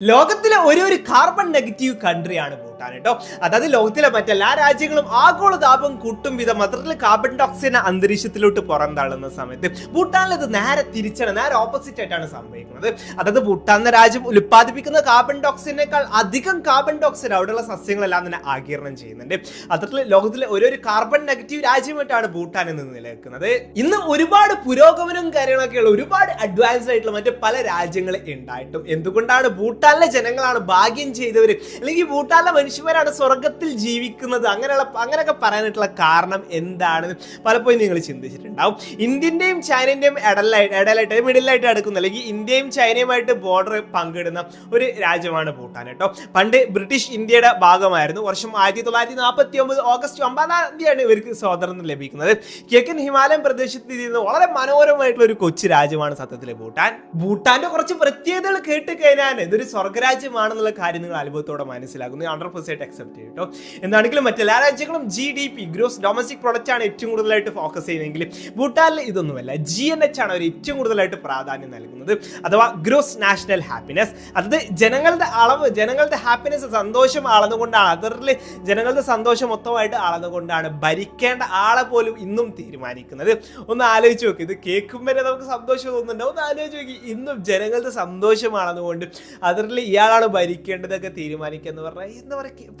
ലോകത്തിലെ ഒരു ഒരു കാർബൺ നെഗറ്റീവ് കൺട്രിയാണ് ഭൂട്ടാൻ കേട്ടോ അതായത് ലോകത്തിലെ മറ്റെല്ലാ രാജ്യങ്ങളും ആഗോളതാപം കൂട്ടും വിധം മൊത്തത്തിൽ കാർബൺ ഡയോക്സൈഡ് അന്തരീക്ഷത്തിലോട്ട് പുറന്തള്ളുന്ന സമയത്ത് ഭൂട്ടാനിൽ ഇത് നേരെ തിരിച്ചാണ് നേരെ ഓപ്പോസിറ്റ് ആയിട്ടാണ് സംഭവിക്കുന്നത്. അതായത് ഭൂട്ടാൻ എന്ന രാജ്യം ഉൽപ്പാദിപ്പിക്കുന്ന കാർബൺ ഡയോക്സൈഡിനേക്കാൾ അധികം കാർബൺ ഡയോക്സൈഡ് അവിടെയുള്ള സസ്യങ്ങളെല്ലാം തന്നെ ആകിരണം ചെയ്യുന്നുണ്ട്. അത്തരത്തിൽ ലോകത്തിലെ ഒരു കാർബൺ നെഗറ്റീവ് രാജ്യമായിട്ടാണ് ഭൂട്ടാൻ എന്ന് നിലനിൽക്കുന്നത്. ഇന്ന് ഒരുപാട് പുരോഗമനവും കാര്യങ്ങളൊക്കെയുള്ള ഒരുപാട് അഡ്വാൻസ്ഡ് ആയിട്ടുള്ള മറ്റ് പല രാജ്യങ്ങൾ ഉണ്ടായിട്ടും. എന്തുകൊണ്ടാണ് ഭൂട്ടാനിലെ ജനങ്ങളാണ് ഭാഗ്യം ചെയ്തവർ അല്ലെങ്കിൽ ഭൂട്ടാനിലെ മനുഷ്യന്മാരാണ് സ്വർഗത്തിൽ ജീവിക്കുന്നത്. അങ്ങനെയുള്ള അങ്ങനെയൊക്കെ പറയാനായിട്ടുള്ള കാരണം എന്താണെന്ന് പലപ്പോഴും നിങ്ങൾ ചിന്തിച്ചിട്ടുണ്ടാവും. ഇന്ത്യന്റെയും ചൈനന്റെയും ഇടലായിട്ട് ഇടലായിട്ട് മിഡിലായിട്ട് അടുക്കുന്ന അല്ലെങ്കിൽ ഇന്ത്യയും ചൈനയുമായിട്ട് ബോർഡർ പങ്കിടുന്ന ഒരു രാജ്യമാണ് ഭൂട്ടാൻ കേട്ടോ. പണ്ട് ബ്രിട്ടീഷ് ഇന്ത്യയുടെ ഭാഗമായിരുന്നു. വർഷം ആയിരത്തി തൊള്ളായിരത്തി നാൽപ്പത്തി ഒമ്പത് ഓഗസ്റ്റ് ഒമ്പതാം തീയതിയാണ് ഇവർക്ക് സ്വാതന്ത്ര്യം ലഭിക്കുന്നത്. കിഴക്കൻ ഹിമാലയം പ്രദേശത്ത് ചെയ്യുന്ന വളരെ മനോഹരമായിട്ടുള്ള ഒരു കൊച്ചു രാജ്യമാണ് സത്യത്തിലെ ഭൂട്ടാൻ. ഭൂട്ടാന്റെ കുറച്ച് പ്രത്യേകതകൾ കേട്ട് കഴിഞ്ഞാൽ ഇതൊരു സ്വർഗരാജ്യമാണെന്നുള്ള കാര്യം നിങ്ങൾ അനുഭവത്തോടെ മനസ്സിലാക്കുന്നു. ഹൺഡ്രഡ് പെർസെന്റ് അക്സെപ്റ്റ് ചെയ്യും കേട്ടോ എന്താണെങ്കിലും മറ്റെല്ലാ രാജ്യങ്ങളും G D P gross domestic product ആണ് ഏറ്റവും കൂടുതലായിട്ട് ഫോക്കസ് ചെയ്യുന്നതെങ്കിൽ ഭൂട്ടാനിൽ ഇതൊന്നുമല്ല ജി എൻ എച്ച് ആണ് അവർ ഏറ്റവും കൂടുതലായിട്ട് പ്രാധാന്യം നൽകുന്നത്. അഥവാ ഗ്രോസ് നാഷണൽ ഹാപ്പിനെസ് അതായത് ജനങ്ങളുടെ അളവ് ജനങ്ങളുടെ ഹാപ്പിനെസ് സന്തോഷം അളന്നുകൊണ്ടാണ് അതറിൽ ജനങ്ങളുടെ സന്തോഷം മൊത്തമായിട്ട് അളന്നുകൊണ്ടാണ് ഭരിക്കേണ്ട ആളെ പോലും ഇന്നും തീരുമാനിക്കുന്നത്. ഒന്ന് ആലോചിച്ച് നോക്കി ഇത് കേൾക്കുമ്പോൾ വരെ നമുക്ക് സന്തോഷം തോന്നുന്നുണ്ടോ. ഒന്ന് ആലോചിച്ച് നോക്കി ഇന്നും ജനങ്ങളുടെ സന്തോഷം അളന്നുകൊണ്ട് അതറിൽ ഇയാളാണ് ഭരിക്കേണ്ടതൊക്കെ തീരുമാനിക്കുക എന്ന് പറഞ്ഞാൽ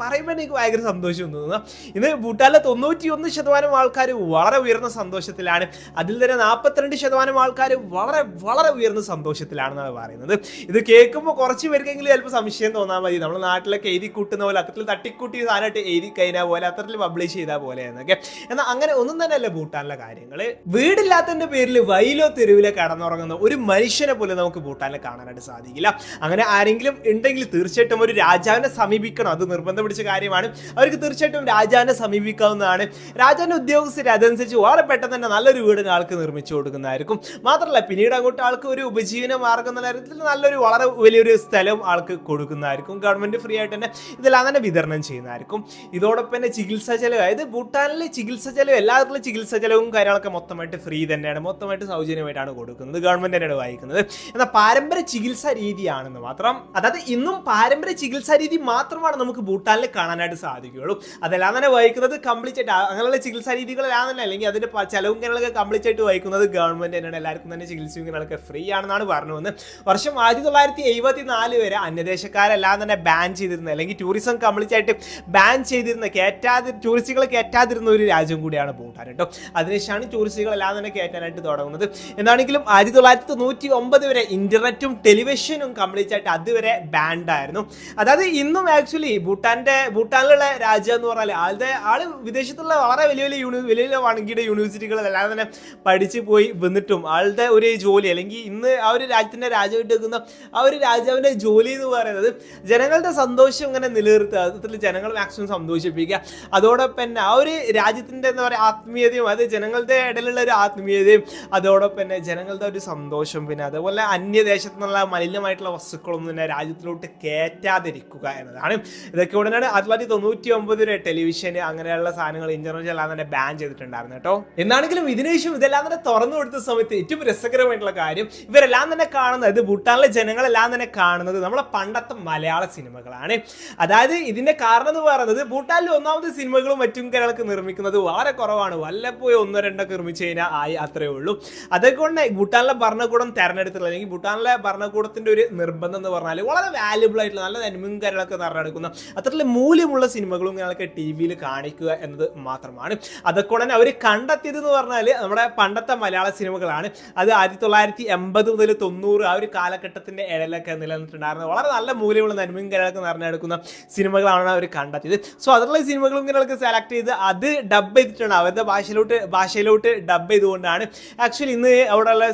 പറയുമ്പോൾ എനിക്ക് ഭയങ്കര സന്തോഷം തോന്നുന്നു. ഇന്ന് ഭൂട്ടാനിലെ തൊണ്ണൂറ്റി ഒന്ന് ശതമാനം ആൾക്കാർ വളരെ ഉയർന്ന സന്തോഷത്തിലാണ്. അതിൽ തന്നെ നാൽപ്പത്തിരണ്ട് ശതമാനം ആൾക്കാർ വളരെ വളരെ ഉയർന്ന സന്തോഷത്തിലാണെന്നാണ് പറയുന്നത്. ഇത് കേൾക്കുമ്പോൾ കുറച്ച് പേർക്കെങ്കിലും ചിലപ്പോൾ സംശയം തോന്നാൽ മതി നമ്മുടെ നാട്ടിലൊക്കെ എഴുതി കൂട്ടുന്ന പോലെ അത്തരത്തിൽ തട്ടിക്കൂട്ടി സാധനമായിട്ട് എഴുതി കഴിഞ്ഞാൽ പോലെ അത്തരത്തിൽ പബ്ലിഷ് ചെയ്താൽ പോലെ എന്നൊക്കെ. എന്നാൽ അങ്ങനെ ഒന്നും തന്നെയല്ല ഭൂട്ടാനിലെ കാര്യങ്ങൾ വീടില്ലാത്തതിന്റെ പേരിൽ വൈലോ തെരുവിലെ കടന്നുറങ്ങുന്ന ഒരു മനുഷ്യനെ പോലും നമുക്ക് ഭൂട്ടാനിൽ കാണാനായിട്ട് സാധിക്കില്ല. അങ്ങനെ ആരെങ്കിലും ഉണ്ടെങ്കിൽ തീർച്ചയായിട്ടും ഒരു രാജാവിനെ സമീപിക്കണം. അത് നിർബന്ധം പിടിച്ച കാര്യമാണ്. അവർക്ക് തീർച്ചയായിട്ടും രാജാവിനെ സമീപിക്കാവുന്നതാണ്. രാജാവിന്റെ ഉദ്യോഗസ്ഥരെ അതനുസരിച്ച് വളരെ പെട്ടെന്ന് തന്നെ നല്ലൊരു വീടിന് ആൾക്ക് നിർമ്മിച്ചു കൊടുക്കുന്നതായിരിക്കും. മാത്രമല്ല പിന്നീട് അങ്ങോട്ട് ആൾക്ക് ഒരു ഉപജീവന മാർഗം എന്ന തരത്തിൽ നല്ലൊരു വളരെ വലിയൊരു സ്ഥലം ആൾക്ക് കൊടുക്കുന്നതായിരിക്കും. ഗവൺമെന്റ് ഫ്രീ ആയിട്ട് തന്നെ ഇതെല്ലാം തന്നെ വിതരണം ചെയ്യുന്നതായിരിക്കും. ഇതോടൊപ്പം തന്നെ ചികിത്സാ ചെലവ് അതായത് ഭൂട്ടാനിലെ ചികിത്സാ ചെലവ് എല്ലാത്തിലും ചികിത്സാ ചെലവും കാര്യങ്ങളൊക്കെ മൊത്തമായിട്ട് ഫ്രീ തന്നെയാണ്. മൊത്തമായിട്ട് സൗജന്യമായിട്ടാണ് കൊടുക്കുന്നത്. ഗവൺമെന്റ് തന്നെയാണ് വായിക്കുന്നത്. എന്നാൽ പാരമ്പര്യ ചികിത്സാ രീതിയാണെന്ന് മാത്രം അതായത് ഇന്നും പാരമ്പര്യ ചികിത്സാ രീതി മാത്രമാണ് നമുക്ക് ഭൂട്ടാനിൽ കാണാനായിട്ട് സാധിക്കുകയുള്ളൂ. അതെല്ലാം തന്നെ വഹിക്കുന്നത് കംപ്ലീറ്റ് ആയിട്ട് അങ്ങനെയുള്ള ചികിത്സാ രീതികളെല്ലാം തന്നെ അല്ലെങ്കിൽ അതിന്റെ ചിലവും കാര്യങ്ങളൊക്കെ കംപ്ലീറ്റ് ആയിട്ട് വഹിക്കുന്നത് ഗവൺമെന്റ് തന്നെയാണ്. എല്ലാവർക്കും തന്നെ ചികിത്സയും കാര്യങ്ങളൊക്കെ ഫ്രീ ആണെന്നാണ് പറഞ്ഞു വന്ന് വർഷം ആയിരത്തി തൊള്ളായിരത്തി എഴുപത്തി നാല് വരെ അന്യദേശക്കാരെല്ലാം തന്നെ ബാൻ ചെയ്തിരുന്നത് അല്ലെങ്കിൽ ടൂറിസം കംപ്ലീറ്റ് ആയിട്ട് ബാൻ ചെയ്തിരുന്ന കയറ്റാതി ടൂറിസ്റ്റുകളെ കയറ്റാതിരുന്ന ഒരു രാജ്യം കൂടിയാണ് ഭൂട്ടാൻ കേട്ടോ. അതിനുശേഷമാണ് ടൂറിസ്റ്റുകളെല്ലാം തന്നെ കയറ്റാനായിട്ട് തുടങ്ങുന്നത്. എന്താണെങ്കിലും ആയിരത്തി തൊള്ളായിരത്തി തൊണ്ണൂറ്റി ഒമ്പത് വരെ ഇന്റർനെറ്റും ടെലിവിഷനും കംപ്ലീറ്റ് ആയിട്ട് അതുവരെ ബാൻഡായിരുന്നു അതായത് ഇന്നും ആക്ച്വലി ഭൂട്ടാന്റെ ഭൂട്ടാനിലുള്ള രാജ്യം എന്ന് പറഞ്ഞാൽ ആളുടെ ആൾ വിദേശത്തുള്ള വളരെ വലിയ വലിയ യൂണി വലിയ വലിയ വണങ്ങിയുടെ യൂണിവേഴ്സിറ്റികളെല്ലാം തന്നെ പഠിച്ചു പോയി വന്നിട്ടും ആളുടെ ഒരു ജോലി അല്ലെങ്കിൽ ഇന്ന് ആ ഒരു രാജ്യത്തിന്റെ രാജാവായിട്ട് നിൽക്കുന്ന ആ ഒരു രാജാവിന്റെ ജോലി എന്ന് പറയുന്നത് ജനങ്ങളുടെ സന്തോഷം ഇങ്ങനെ നിലനിർത്തുക. അതിൽ ജനങ്ങൾ മാക്സിമം സന്തോഷിപ്പിക്കുക. അതോടൊപ്പം തന്നെ ആ ഒരു രാജ്യത്തിന്റെ എന്താ പറയുക ആത്മീയതയും അത് ജനങ്ങളുടെ ഇടയിലുള്ള ഒരു ആത്മീയതയും അതോടൊപ്പം തന്നെ ജനങ്ങളുടെ ഒരു സന്തോഷം പിന്നെ അതുപോലെ അന്യദേശത്തു നിന്നുള്ള മലിനമായിട്ടുള്ള വസ്തുക്കളൊന്നും തന്നെ രാജ്യത്തിലോട്ട് കയറ്റാതിരിക്കുക എന്നതാണ് ഇതൊക്കെ ഉടനെ ആയിരത്തി തൊള്ളായിരത്തി തൊണ്ണൂറ്റി ഒമ്പത് വരെ ടെലിവിഷൻ അങ്ങനെയുള്ള സാധനങ്ങൾ ഇന്റർനെറ്റ് എല്ലാം തന്നെ ബാൻ ചെയ്തിട്ടുണ്ടായിരുന്നു കേട്ടോ. എന്നാണെങ്കിലും ഇതിനുശേഷം ഇതെല്ലാം തന്നെ തുറന്നു കൊടുത്ത സമയത്ത് ഏറ്റവും രസകരമായിട്ടുള്ള കാര്യം ഇവരെല്ലാം തന്നെ കാണുന്നത് ഭൂട്ടാനിലെ ജനങ്ങളെല്ലാം തന്നെ കാണുന്നത് നമ്മളെ പണ്ടത്തെ മലയാള സിനിമകളാണ്. അതായത് ഇതിന്റെ കാരണം എന്ന് പറയുന്നത് ഭൂട്ടാനിൽ ഒന്നാമത് സിനിമകളും മറ്റും കാര്യങ്ങളൊക്കെ നിർമ്മിക്കുന്നത് വളരെ കുറവാണ്. വല്ലപ്പോയി ഒന്നോ രണ്ടൊക്കെ നിർമ്മിച്ചു കഴിഞ്ഞാൽ ആയി അത്രേ ഉള്ളൂ. അതുകൊണ്ട് ഭൂട്ടാനിലെ ഭരണകൂടം തെരഞ്ഞെടുത്തിട്ടുള്ള അല്ലെങ്കിൽ ഭൂട്ടാനിലെ ഭരണകൂടത്തിന്റെ ഒരു നിർബന്ധം എന്ന് പറഞ്ഞാൽ വളരെ വാല്യുബിൾ ആയിട്ടുള്ള നല്ല നന്മയും കാര്യങ്ങളൊക്കെ തെരഞ്ഞെടുക്കുന്ന അത്രത്തിൽ മൂല്യമുള്ള സിനിമകളും ഇങ്ങനെയൊക്കെ ടി വിയിൽ കാണിക്കുക എന്നത് മാത്രമാണ്. അതൊക്കെ ഉടനെ അവർ കണ്ടെത്തിയത് എന്ന് പറഞ്ഞാൽ നമ്മുടെ പണ്ടത്തെ മലയാള സിനിമകളാണ്. അത് ആയിരത്തി തൊള്ളായിരത്തി എൺപത് മുതൽ തൊണ്ണൂറ് ആ ഒരു കാലഘട്ടത്തിന്റെ ഇടയിലൊക്കെ നിലനിന്നിട്ടുണ്ടായിരുന്നത് വളരെ നല്ല മൂല്യമുള്ള നന്മയും കാര്യങ്ങളൊക്കെ നിറഞ്ഞെടുക്കുന്ന സിനിമകളാണ് അവർ കണ്ടെത്തിയത്. സോ അതിലുള്ള സിനിമകളും ഇങ്ങനെയൊക്കെ സെലക്ട് ചെയ്ത് അത് ഡബ് ചെയ്തിട്ടാണ്. അവരുടെ ഭാഷയിലോട്ട് ഭാഷയിലോട്ട് ഡബ് ചെയ്തുകൊണ്ടാണ് ആക്ച്വലി ഇന്ന് അവിടെയുള്ള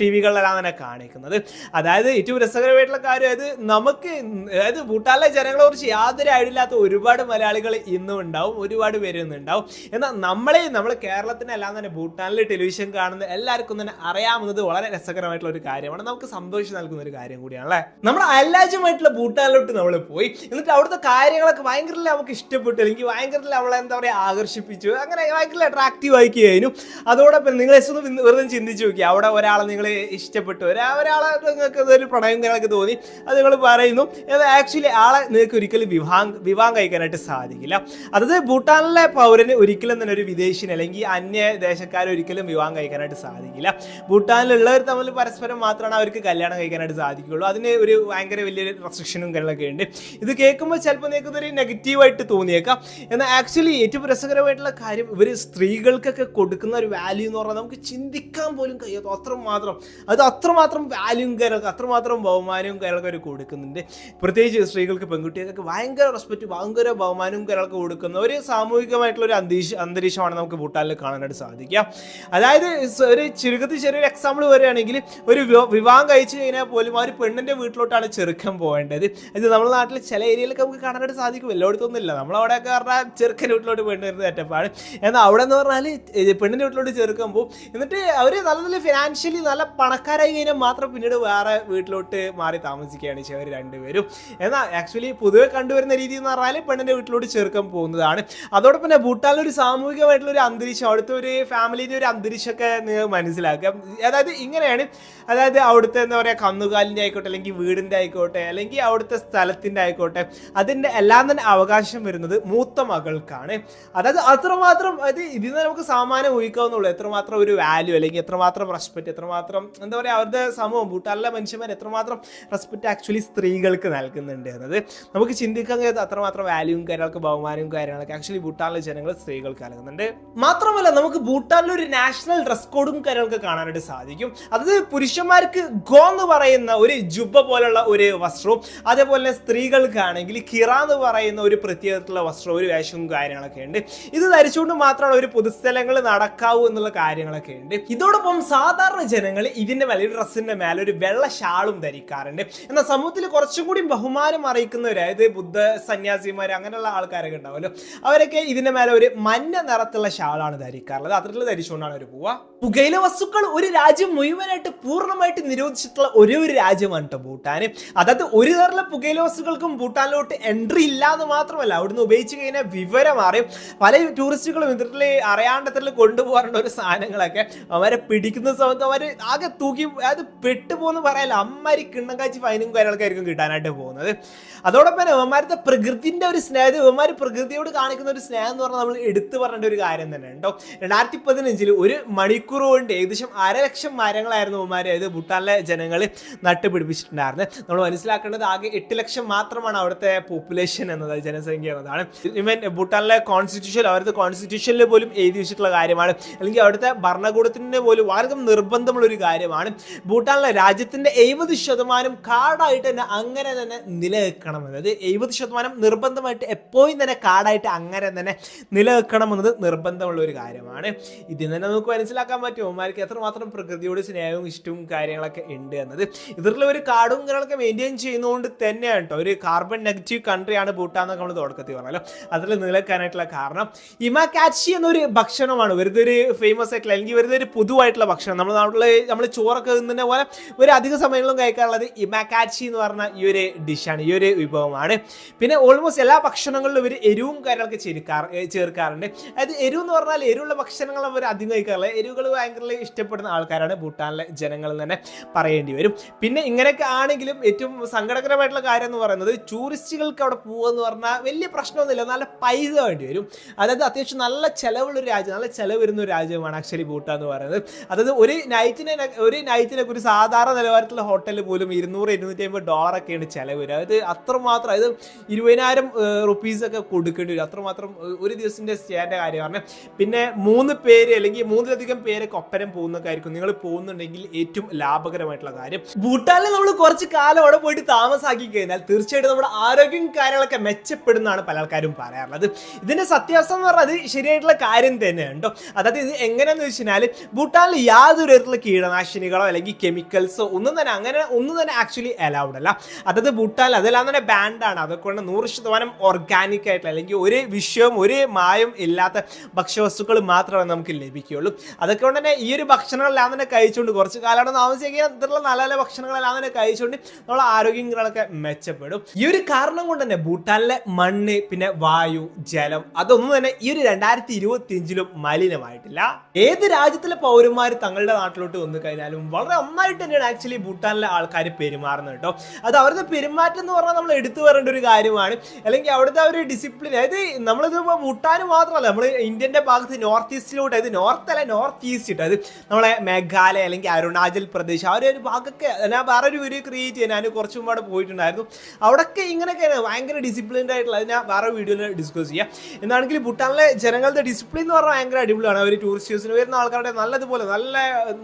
ടി വികളിലെല്ലാം തന്നെ കാണിക്കുന്നത്. അതായത് ഏറ്റവും രസകരമായിട്ടുള്ള കാര്യം അത് നമുക്ക് അതായത് ഭൂട്ടാനിലെ ജനങ്ങളെ കുറിച്ച് യാതൊരു ഐഡിയില്ലാത്ത ഒരുപാട് മലയാളികൾ ഇന്നും ഉണ്ടാവും ഒരുപാട് പേര് ഇന്നും ഉണ്ടാവും. എന്നാൽ നമ്മളെ നമ്മൾ കേരളത്തിന് അല്ലാതെ തന്നെ ഭൂട്ടാനിൽ ടെലിവിഷൻ കാണുന്ന എല്ലാവർക്കും തന്നെ അറിയാവുന്നത് വളരെ രസകരമായിട്ടുള്ള ഒരു കാര്യമാണ്. നമുക്ക് സന്തോഷം നൽകുന്ന ഒരു കാര്യം കൂടിയാണ് അല്ലേ? നമ്മുടെ അയൽരാജ്യമായിട്ടുള്ള ഭൂട്ടാനിലോട്ട് നമ്മൾ പോയി. എന്നിട്ട് അവിടുത്തെ കാര്യങ്ങളൊക്കെ ഭയങ്കര നമുക്ക് ഇഷ്ടപ്പെട്ടു. അല്ലെങ്കിൽ ഭയങ്കര അവളെ എന്താ പറയുക ആകർഷിപ്പിച്ചു. അങ്ങനെ ഭയങ്കര അട്രാക്റ്റീവ് ആയി കഴിഞ്ഞു. അതോടൊപ്പം നിങ്ങൾ ഒന്ന് വെറുതെ ചിന്തിച്ച് നോക്കി അവിടെ ഒരാളെ നിങ്ങൾ ഇഷ്ടപ്പെട്ടു. ഒരാളെ നിങ്ങൾക്ക് ഒരു പ്രണയം നിങ്ങൾക്ക് തോന്നി. അത് നിങ്ങൾ പറയുന്നു. ആക്ച്വലി ആളെ നിങ്ങൾക്ക് ഒരിക്കലും വിവാഹം വിവാഹം കഴിക്കാനായിട്ട് സാധിക്കില്ല. അതായത് ഭൂട്ടാനിലെ പൗരന് ഒരിക്കലും തന്നെ ഒരു വിദേശിന് അല്ലെങ്കിൽ അന്യ ദേശക്കാർ ഒരിക്കലും വിവാഹം കഴിക്കാനായിട്ട് സാധിക്കില്ല. ഭൂട്ടാനിലുള്ളവർ തമ്മിൽ പരസ്പരം മാത്രമാണ് അവർക്ക് കല്യാണം കഴിക്കാനായിട്ട് സാധിക്കുള്ളൂ അതിന് ഒരു ഭയങ്കര വലിയൊരു റെസ്ട്രിക്ഷനും കാര്യങ്ങളൊക്കെ ഉണ്ട്. ഇത് കേൾക്കുമ്പോൾ ചിലപ്പോൾ നിങ്ങൾക്ക് ഒരു നെഗറ്റീവായിട്ട് തോന്നിയേക്കാം. എന്നാൽ ആക്ച്വലി ഏറ്റവും രസകരമായിട്ടുള്ള കാര്യം ഇവർ സ്ത്രീകൾക്കൊക്കെ കൊടുക്കുന്ന ഒരു വാല്യൂ എന്ന് പറഞ്ഞാൽ നമുക്ക് ചിന്തിക്കാൻ പോലും കഴിയാത്ത അത്രമാത്രം അത് അത്രമാത്രം വാല്യൂ കാര്യങ്ങളൊക്കെ അത്രമാത്രം ബഹുമാനവും കാര്യങ്ങളൊക്കെ അവർ കൊടുക്കുന്നുണ്ട്. പ്രത്യേകിച്ച് സ്ത്രീകൾക്ക് പെൺകുട്ടികൾക്ക് ഭയങ്കര റെസ്പെക്റ്റ് ഭയങ്കര ബഹുമാനവും ഒരാൾക്ക് കൊടുക്കുന്ന ഒരു സാമൂഹികമായിട്ടുള്ള ഒരു അന്തരീക്ഷ അന്തരീക്ഷമാണ് നമുക്ക് ഭൂട്ടാനിൽ കാണാനായിട്ട് സാധിക്കുക. അതായത് ഒരു ചുരുക്കത്തിൽ ചെറിയൊരു എക്സാമ്പിൾ വരികയാണെങ്കിൽ ഒരു വിവാഹം കഴിച്ചു കഴിഞ്ഞാൽ പോലും ആ ഒരു പെണ്ണിന്റെ വീട്ടിലോട്ടാണ് ചെറുക്കൻ പോകേണ്ടത്. ഇത് നമ്മുടെ നാട്ടിൽ ചില ഏരിയയിലൊക്കെ നമുക്ക് കാണാനായിട്ട് സാധിക്കും. എല്ലായിടത്തും ഒന്നുമില്ല. നമ്മളവിടെയൊക്കെ പറഞ്ഞാൽ ചെറുക്കന്റെ വീട്ടിലോട്ട് പെണ്ണ് വരുന്ന തെറ്റപ്പാണ് എന്നാൽ അവിടെ എന്ന് പറഞ്ഞാൽ പെണ്ണിന്റെ വീട്ടിലോട്ട് ചെറുക്കാൻ പോകും. എന്നിട്ട് അവർ നല്ല നല്ല ഫിനാൻഷ്യലി നല്ല പണക്കാരായി കഴിഞ്ഞാൽ മാത്രം പിന്നീട് വേറെ വീട്ടിലോട്ട് മാറി താമസിക്കുകയാണ് ചെറിയ രണ്ടുപേരും. എന്നാൽ ആക്ച്വലി പൊതുവെ കണ്ടുവരുന്ന രീതി എന്ന് പറഞ്ഞാൽ പെണ്ണിന്റെ വീട്ടിലോട്ട് ചേർക്കാൻ പോകുന്നതാണ്. അതോടൊപ്പം തന്നെ ഭൂട്ടാനിൽ ഒരു സാമൂഹികമായിട്ടുള്ള ഒരു അന്തരീക്ഷം അവിടുത്തെ ഒരു ഫാമിലീന്റെ ഒരു അന്തരീക്ഷമൊക്കെ നിങ്ങൾ മനസ്സിലാക്കുക. അതായത് ഇങ്ങനെയാണ്. അതായത് അവിടുത്തെ എന്താ പറയുക കന്നുകാലിന്റെ ആയിക്കോട്ടെ അല്ലെങ്കിൽ വീടിന്റെ ആയിക്കോട്ടെ അല്ലെങ്കിൽ അവിടുത്തെ സ്ഥലത്തിന്റെ ആയിക്കോട്ടെ അതിന്റെ എല്ലാം തന്നെ അവകാശം വരുന്നത് മൂത്ത മകൾക്കാണ്. അതായത് അത്രമാത്രം അത് ഇതിൽ നിന്ന് നമുക്ക് സാമാന്യം ഊഹിക്കാവുന്നുള്ളൂ എത്രമാത്രം ഒരു വാല്യൂ അല്ലെങ്കിൽ എത്രമാത്രം റെസ്പെക്ട് എത്രമാത്രം എന്താ പറയുക അവരുടെ സമൂഹം ഭൂട്ടാനിലെ മനുഷ്യന്മാർ എത്രമാത്രം റെസ്പെക്ട് ആക്ച്വലി സ്ത്രീകൾക്ക് നൽകുന്നുണ്ട് എന്നത്. നമുക്ക് ചിന്തിക്കാൻ കഴിയാത്ത അത്രമാത്രം വാല്യൂവും കാര്യങ്ങൾക്ക് ബഹുമാനവും കാര്യങ്ങളൊക്കെ ആക്ച്വലി ഭൂട്ടാനിലെ ജനങ്ങൾ സ്ത്രീകൾക്ക് നൽകുന്നുണ്ട് മാത്രമല്ല നമുക്ക് ഭൂട്ടാനിൽ ഒരു നാഷണൽ ഡ്രസ് കോഡും കാര്യങ്ങളൊക്കെ കാണാനായിട്ട് സാധിക്കും. അതായത് പുരുഷന്മാർക്ക് ഗോ എന്ന് പറയുന്ന ഒരു ജുബ പോലുള്ള ഒരു വസ്ത്രവും അതേപോലെ സ്ത്രീകൾക്കാണെങ്കിൽ കിറ എന്ന് പറയുന്ന ഒരു പ്രത്യേകത്തിലുള്ള വസ്ത്രവും ഒരു വേഷവും കാര്യങ്ങളൊക്കെ ഉണ്ട്. ഇത് ധരിച്ചുകൊണ്ട് മാത്രമാണ് ഒരു പൊതുസ്ഥലങ്ങളിൽ നടക്കാവൂ എന്നുള്ള കാര്യങ്ങളൊക്കെ ഉണ്ട്. ഇതോടൊപ്പം സാധാരണ ജനങ്ങൾ ഇതിന്റെ മേലെ ഡ്രസ്സിന്റെ മേലെ ഒരു വെള്ള ഷാളും ധരിക്കാറുണ്ട്. എന്നാൽ സമൂഹത്തിൽ കുറച്ചും കൂടി ബഹുമാനം അറിയിക്കുന്നവരായത് ബുദ്ധ സന്യാസിമാർ അങ്ങനെയുള്ള ആൾക്കാരൊക്കെ ഉണ്ടാവുമല്ലോ. അവരൊക്കെ ഇതിന്റെ മേലെ ഒരു മഞ്ഞ നിറത്തുള്ള ഷാളാണ് ധരിക്കാറുള്ളത്. അത്തരത്തിൽ ധരിച്ചുകൊണ്ടാണ് അവർ പോവുക. പുകയില വസ്തുക്കൾ ഒരു രാജ്യം മുഴുവനായിട്ട് പൂർണമായിട്ട് നിരോധിച്ചിട്ടുള്ള ഒരേ ഒരു രാജ്യമാണ് കേട്ടോ ഭൂട്ടാൻ അതായത് ഒരു തരത്തിലുള്ള പുകയില വസ്തുക്കൾക്കും ഭൂട്ടാനിലോട്ട് എൻട്രി ഇല്ല എന്ന് മാത്രമല്ല അവിടുന്ന് ഉപയോഗിച്ച് കഴിഞ്ഞാൽ വിവരം അറിയും. പല ടൂറിസ്റ്റുകളും ഇതിൽ അറിയാണ്ടത്തിൽ കൊണ്ടുപോകാറുണ്ട് ഒരു സാധനങ്ങളൊക്കെ അവരെ പിടിക്കുന്ന സമയത്ത് അവർ ആകെ തൂക്കി അത് പെട്ടുപോകുന്ന പറയാല്ല അമ്മാരി കിണ്ണം കാച്ചി ഫൈനും കാര്യങ്ങളൊക്കെ ആയിരിക്കും കിട്ടാനായിട്ട് പോകുന്നത്. അതോടൊപ്പം തന്നെ ഇവന്മാരുടെ പ്രകൃതിന്റെ ഒരു സ്നേഹം ഇവന്മാർ പ്രകൃതിയോട് കാണിക്കുന്ന ഒരു സ്നേഹം എന്ന് പറഞ്ഞാൽ നമ്മൾ എടുത്തു പറഞ്ഞ ഒരു കാര്യം തന്നെ ഉണ്ടോ രണ്ടായിരത്തി പതിനഞ്ചിൽ ഒരു മണിക്കൂർ കൊണ്ട് ഏകദേശം അര ലക്ഷം മരങ്ങളായിരുന്നു ഇവന്മാർ അതായത് ഭൂട്ടാനിലെ ജനങ്ങൾ നട്ടുപിടിപ്പിച്ചിട്ടുണ്ടായിരുന്നത് നമ്മൾ മനസ്സിലാക്കേണ്ടത് ആകെ എട്ട് ലക്ഷം മാത്രമാണ് അവിടുത്തെ പോപ്പുലേഷൻ എന്നത് ജനസംഖ്യ എന്നതാണ്. ഇവൻ ഭൂട്ടാനിലെ കോൺസ്റ്റിറ്റ്യൂഷൻ അവരുടെ കോൺസ്റ്റിറ്റ്യൂഷനിൽ പോലും എഴുതി വെച്ചിട്ടുള്ള കാര്യമാണ്. അല്ലെങ്കിൽ അവിടുത്തെ ഭരണകൂടത്തിന് പോലും വളരെ നിർബന്ധമുള്ള ഒരു കാര്യമാണ്. ഭൂട്ടാനിലെ രാജ്യത്തിന്റെ എഴുപത് ശതമാനം കാടായിട്ട് തന്നെ അങ്ങനെ തന്നെ നിലനിൽക്കണം അതായത് എഴുപത് ശതമാനം നിർബന്ധമായിട്ട് എപ്പോഴും തന്നെ കാടായിട്ട് അങ്ങനെ തന്നെ നിലനിൽക്കണം എന്നത് നിർബന്ധമുള്ള ഒരു കാര്യമാണ്. ഇതിൽ തന്നെ നമുക്ക് മനസ്സിലാക്കാൻ പറ്റും അവന്മാർക്ക് എത്രമാത്രം പ്രകൃതിയോട് സ്നേഹവും ഇഷ്ടവും കാര്യങ്ങളൊക്കെ ഉണ്ട് എന്നത്. ഇതിലുള്ള ഒരു കാടും കാര്യങ്ങളൊക്കെ മെയിന്റെയിൻ ചെയ്യുന്നതുകൊണ്ട് തന്നെയാണ് കേട്ടോ. ഒരു കാർബൺ നെഗറ്റീവ് കൺട്രിയാണ് ഭൂട്ടാൻ എന്നൊക്കെ നമ്മൾ തുടക്കത്തിൽ പറഞ്ഞല്ലോ. അതിൽ നിലനിൽക്കാനായിട്ടുള്ള കാരണം. ഇമാകാച്ചി എന്നൊരു ഭക്ഷണമാണ്. വെറുതെ ഒരു ഫേമസ് ആയിട്ടുള്ള അല്ലെങ്കിൽ വെറുതെ ഒരു പൊതുവായിട്ടുള്ള ഭക്ഷണം. നമ്മൾ നാട്ടിൽ നമ്മൾ ചോറൊക്കെ തിന്നുന്ന പോലെ ഒരു അധിക സമയങ്ങളിലും കഴിക്കാറുള്ളത് ഇമാക്കാച്ചി എന്ന് പറഞ്ഞ ഈ ഒരു ഡിഷാണ് ഈ ഒരു വിഭവമാണ്. പിന്നെ ഓൾമോസ്റ്റ് എല്ലാ ഭക്ഷണങ്ങളിലും ഇവർ എരിവും കാര്യങ്ങളൊക്കെ ചേർക്കാറ് ചേർക്കാറുണ്ട്. അതായത് എരിവ് എന്ന് പറഞ്ഞാൽ എരിവുള്ള ഭക്ഷണങ്ങൾ അവർ അധികം കഴിക്കാറില്ല. എരിവുകൾ ഭയങ്കര ഇഷ്ടപ്പെടുന്ന ആൾക്കാരാണ് ഭൂട്ടാനിലെ ജനങ്ങൾ തന്നെ പറയേണ്ടി വരും. പിന്നെ ഇങ്ങനെയൊക്കെ ആണെങ്കിലും ഏറ്റവും സങ്കടകരമായിട്ടുള്ള കാര്യം എന്ന് പറയുന്നത് ടൂറിസ്റ്റുകൾക്ക് അവിടെ പോകുക എന്ന് പറഞ്ഞാൽ വലിയ പ്രശ്നമൊന്നുമില്ല. നല്ല പൈസ വേണ്ടി വരും. അതായത് അത്യാവശ്യം നല്ല ചിലവുള്ള ഒരു രാജ്യം നല്ല ചിലവ് വരുന്ന ഒരു രാജ്യമാണ് ആക്ച്വലി ഭൂട്ടാൻ എന്ന് പറയുന്നത്. അതായത് ഒരു നൈറ്റിനെ ഒരു നൈറ്റിനൊക്കെ ഒരു സാധാരണ നിലവാരത്തിലുള്ള ഹോട്ടലിൽ പോലും ഇരുന്നൂറ് ഇരുന്നൂറ്റി അമ്പത് ഡോളറൊക്കെയാണ് ചിലവ് വരിക. അതായത് അത്രമാത്രം. അതായത് ഇരുപതിനായിരം റുപ്പീസ് ഒക്കെ കൊടുക്കേണ്ടി വരും. അത്രമാത്രം ഒരു ഒരു ദിവസത്തിന്റെ സ്റ്റേന്റെ കാര്യമാണ് പിന്നെ മൂന്ന് പേര് അല്ലെങ്കിൽ മൂന്നിലധികം പേരൊക്കെ ഒപ്പരം പോകുന്നൊക്കെ ആയിരിക്കും. നിങ്ങൾ പോകുന്നുണ്ടെങ്കിൽ ഏറ്റവും ലാഭകരമായിട്ടുള്ള കാര്യം. ഭൂട്ടാനിൽ നമ്മൾ കുറച്ച് കാലം അവിടെ പോയിട്ട് താമസാക്കി കഴിഞ്ഞാൽ തീർച്ചയായിട്ടും നമ്മുടെ ആരോഗ്യം കാര്യങ്ങളൊക്കെ മെച്ചപ്പെടുന്നതാണ് പല ആൾക്കാരും പറയാറുള്ളത്. ഇതിന്റെ സത്യാവസ്ഥ എന്ന് പറഞ്ഞാൽ അത് ശരിയായിട്ടുള്ള കാര്യം തന്നെയാണ് കേട്ടോ അതായത് ഇത് എങ്ങനെയാന്ന് വെച്ച് കഴിഞ്ഞാൽ ഭൂട്ടാനിൽ യാതൊരു തരത്തിലുള്ള കീടനാശിനികളോ അല്ലെങ്കിൽ കെമിക്കൽസോ ഒന്നും തന്നെ അങ്ങനെ ഒന്നും തന്നെ ആക്ച്വലി അലൗഡ് അല്ല. അതായത് ഭൂട്ടാനിൽ അതെല്ലാം തന്നെ ബാൻഡാണ് അത് അതൊക്കെ കൊണ്ട് നൂറ് ശതമാനം ഓർഗാനിക് ആയിട്ടുള്ള അല്ലെങ്കിൽ ഒരു വിഷയവും ഒരു മായം ഇല്ലാത്ത ഭക്ഷ്യവസ്തുക്കൾ മാത്രമേ നമുക്ക് ലഭിക്കുകയുള്ളൂ. അതൊക്കെ കൊണ്ട് തന്നെ ഈ ഒരു ഭക്ഷണങ്ങളെല്ലാം തന്നെ കഴിച്ചുകൊണ്ട് കുറച്ച് കാലം താമസിക്കുക ഇത്തരത്തിലുള്ള നല്ല നല്ല ഭക്ഷണങ്ങളെല്ലാം തന്നെ കഴിച്ചുകൊണ്ട് നമ്മളെ ആരോഗ്യങ്ങളൊക്കെ മെച്ചപ്പെടും. ഈ ഒരു കാരണം കൊണ്ട് തന്നെ ഭൂട്ടാനിലെ മണ്ണ് പിന്നെ വായു ജലം അതൊന്നും തന്നെ ഈ ഒരു രണ്ടായിരത്തി ഇരുപത്തി അഞ്ചിലും മലിനമായിട്ടില്ല. ഏത് രാജ്യത്തിലെ പൗരന്മാർ തങ്ങളുടെ നാട്ടിലോട്ട് വന്നു കഴിഞ്ഞാലും വളരെ നന്നായിട്ട് തന്നെയാണ് ആക്ച്വലി ഭൂട്ടാനിലെ ആൾക്കാർ പെരുമാറുന്നത് കേട്ടോ. അത് അവരുടെ പെരുമാറ്റം എന്ന് പറഞ്ഞാൽ നമ്മൾ എടുത്തു പറയേണ്ട ഒരു കാര്യമാണ്. അല്ലെങ്കിൽ അവിടുത്തെ ഒരു ഡിസിപ്ലിൻ അതായത് നമ്മളിത് ഇപ്പോൾ ഭൂട്ടാൻ മാത്രമല്ല നമ്മൾ ഇന്ത്യന്റെ ഭാഗത്ത് നോർത്ത് ഈസ്റ്റിലോട്ട് അതായത് നോർത്ത് അല്ല നോർത്ത് ഈസ്റ്റ് ഇട്ട് അത് നമ്മളെ മേഘാലയ അല്ലെങ്കിൽ അരുണാചൽ പ്രദേശ് ആ ഒരു ഭാഗമൊക്കെ ഞാൻ വേറെ ഒരു വീഡിയോ ക്രിയേറ്റ് ചെയ്യാൻ ഞാൻ കുറച്ച് അവിടെ പോയിട്ടുണ്ടായിരുന്നു. അവിടെയൊക്കെ ഇങ്ങനെയൊക്കെയാണ് ഭയങ്കര ഡിസിപ്ലിൻഡ് ആയിട്ടുള്ള ഞാൻ വേറെ വീഡിയോയിൽ ഡിസ്കസ് ചെയ്യാം. എന്നാണെങ്കിൽ ഭൂട്ടാനിലെ ജനങ്ങളുടെ ഡിസിപ്ലിൻ എന്ന് പറഞ്ഞാൽ ഭയങ്കര അടിപൊളിയാണ്. അവർ ടൂറിസ്റ്റേഴ്സിന് വരുന്ന ആൾക്കാരുടെ നല്ലതുപോലെ നല്ല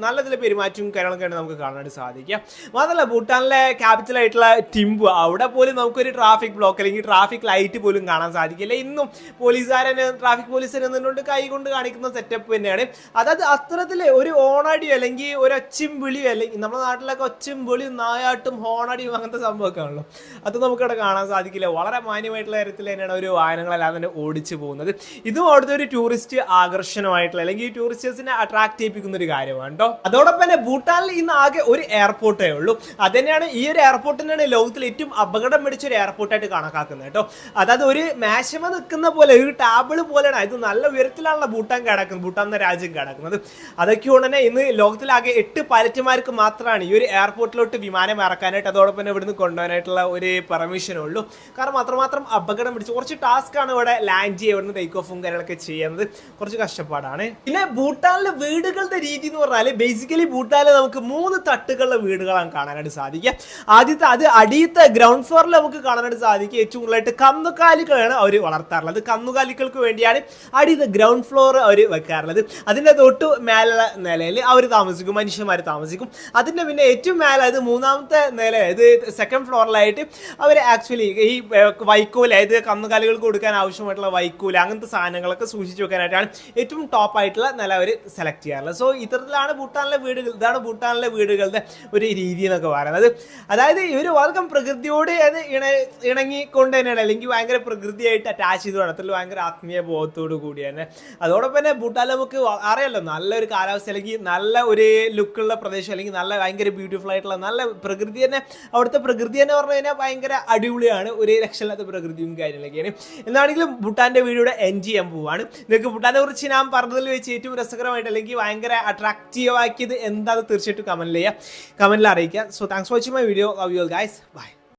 നല്ലതിലെ പെരുമാറ്റവും കാര്യങ്ങളൊക്കെയാണ് നമുക്ക് കാണാനായിട്ട് സാധിക്കുക. മാത്രമല്ല ഭൂട്ടാനിലെ ക്യാപിറ്റൽ ആയിട്ടുള്ള ടിംബു അവിടെ പോലും നമുക്കൊരു ട്രാഫിക് ബ്ലോക്ക് അല്ലെങ്കിൽ ട്രാഫിക് ലൈറ്റ് പോലും കാണാൻ സാധിക്കില്ല. ഇന്നും പോലീസുകാരന് ട്രാഫിക് പോലീസിനെ നിന്നുകൊണ്ട് കൈ കൊണ്ട് കാണിക്കുന്ന സെറ്റപ്പ് തന്നെയാണ്. അതായത് അത്തരത്തിൽ ഒരു ഓണടിയോ അല്ലെങ്കിൽ ഒരു ഒച്ചും വിളിയോ അല്ലെങ്കിൽ നമ്മുടെ നാട്ടിലൊക്കെ ഒച്ചും വിളിയും നായാട്ടും ഹോണടിയും അങ്ങനത്തെ സംഭവമൊക്കെ ആണല്ലോ. അത് നമുക്കവിടെ കാണാൻ സാധിക്കില്ല. വളരെ മാന്യമായിട്ടുള്ള കാര്യത്തിൽ തന്നെയാണ് ഒരു വാഹനങ്ങളെല്ലാം തന്നെ ഓടിച്ചു പോകുന്നത്. ഇതും അവിടുത്തെ ഒരു ടൂറിസ്റ്റ് ആകർഷണമായിട്ടുള്ള അല്ലെങ്കിൽ ടൂറിസ്റ്റേഴ്സിനെ അട്രാക്ട് ചെയ്യിപ്പിക്കുന്ന ഒരു കാര്യമാണ് കേട്ടോ അതോടൊപ്പം തന്നെ ഭൂട്ടാനിൽ ഇന്ന് ആകെ ഒരു എയർപോർട്ടേ ഉള്ളൂ. അത് തന്നെയാണ് ഈ ഒരു എയർപോർട്ടിനാണ് ലോകത്തിൽ ഏറ്റവും അപകടം പിടിച്ച ഒരു എയർപോർട്ടായിട്ട് കണക്കാക്കുന്നത് കേട്ടോ. അതായത് ഒരു മേശമ നിൽക്കുന്ന പോലെ ഒരു ടാബിൾ പോലെയാണ്. ഇത് നല്ല ഉയരത്തിലാണല്ലോ ഭൂട്ടാൻ കിടക്കുന്നത് ഭൂട്ടാൻ എന്ന രാജ്യം കിടക്കുന്നത്. അതൊക്കെ തന്നെ ഇന്ന് ലോകത്തിലാകെ എട്ട് പൈലറ്റുമാർക്ക് മാത്രമാണ് ഈ ഒരു എയർപോർട്ടിലോട്ട് വിമാനം ഇറക്കാനായിട്ട് അതോടൊപ്പം തന്നെ ഇവിടുന്ന് കൊണ്ടുപോകാനായിട്ടുള്ള ഒരു പെർമിഷനേ ഉള്ളൂ. കാരണം അത്രമാത്രം അപകടം പിടിച്ച് കുറച്ച് ടാസ്ക് ആണ് ഇവിടെ ലാൻഡ് ചെയ്യുക ഇവിടുന്ന് ടേക്ക് ഓഫും കാര്യങ്ങളൊക്കെ ചെയ്യുന്നത്. കുറച്ച് കഷ്ടപ്പാടാണ്. പിന്നെ ഭൂട്ടാനിലെ വീടുകളുടെ രീതി എന്ന് പറഞ്ഞാൽ ബേസിക്കലി ഭൂട്ടാനിൽ നമുക്ക് മൂന്ന് തട്ടുകളുടെ വീടുകളാണ് കാണാനായിട്ട് സാധിക്കുക. ആദ്യത്തെ അത് അടിയത്തെ ഗ്രൗണ്ട് ഫ്ലോറിൽ നമുക്ക് കാണാനായിട്ട് സാധിക്കുക ഏറ്റവും കൂടുതലായിട്ട് കന്നുകാലികളാണ് അവർ വളർത്താറുള്ളത്. കന്നുകാലികൾക്ക് വേണ്ടിയാണ് അടി ഗ്രൗണ്ട് ഫ്ലോർ അവർ വെക്കാറുള്ളത്. അതിന്റെ തൊട്ട് മേലെ നിലയിൽ അവർ താമസിക്കും മനുഷ്യന്മാർ താമസിക്കും. അതിന്റെ പിന്നെ ഏറ്റവും മേലെ അത് മൂന്നാമത്തെ നില ഇത് സെക്കൻഡ് ഫ്ലോറിലായിട്ട് അവർ ആക്ച്വലി ഈ ഏർ, വൈക്കോൽ അതായത് കന്നുകാലികൾക്ക് കൊടുക്കാൻ ആവശ്യമായിട്ടുള്ള വൈക്കൂല അങ്ങനത്തെ സാധനങ്ങളൊക്കെ സൂക്ഷിച്ചു വെക്കാനായിട്ടാണ് ഏറ്റവും ടോപ്പ് ആയിട്ടുള്ള നില അവർ സെലക്ട് ചെയ്യാറുള്ളത്. സോ ഇത്തരത്തിലാണ് ഭൂട്ടാനിലെ വീടുകൾ ഇതാണ് ഭൂട്ടാനിലെ വീടുകളുടെ ഒരു രീതി എന്നൊക്കെ പറയുന്നത്. അതായത് ഇവർ വർഗം പ്രകൃതിയോട് അത് ഇണ ഇണങ്ങിക്കൊണ്ട് തന്നെയാണ് അല്ലെങ്കിൽ ഭയങ്കര പ്രകൃതിയായിട്ട് അറ്റാച്ച് ചെയ്ത് അത്ര ഭയങ്കര ആത്മീയ ബോധത്തോടു കൂടി തന്നെ അതോടൊപ്പം തന്നെ ഭൂട്ടാൻ നമുക്ക് അറിയാലോ നല്ലൊരു കാലാവസ്ഥ അല്ലെങ്കിൽ നല്ല ഒരു ലുക്കുള്ള പ്രദേശം അല്ലെങ്കിൽ നല്ല ഭയങ്കര ബ്യൂട്ടിഫുൾ ആയിട്ടുള്ള നല്ല പ്രകൃതി തന്നെ അവിടുത്തെ പ്രകൃതി എന്ന് പറഞ്ഞു കഴിഞ്ഞാൽ ഭയങ്കര അടിപൊളിയാണ്. ഒരു രക്ഷയില്ലാത്ത പ്രകൃതിയും കാര്യങ്ങളൊക്കെയാണ്. എന്നാണെങ്കിലും ഭൂട്ടാന്റെ വീഡിയോയുടെ എൻ ജി എം പോവാണ്. നിങ്ങൾക്ക് ഭൂട്ടാനെ കുറിച്ച് ഞാൻ പറഞ്ഞതിൽ വെച്ച് ഏറ്റവും രസകരമായിട്ട് അല്ലെങ്കിൽ ഭയങ്കര അട്രാക്റ്റീവ് ആക്കിയത് എന്താണെന്ന് തീർച്ചയായിട്ടും കമന്റ് ചെയ്യുക കമന്റിൽ അറിയിക്കുക so thanks watching my video love you guys bye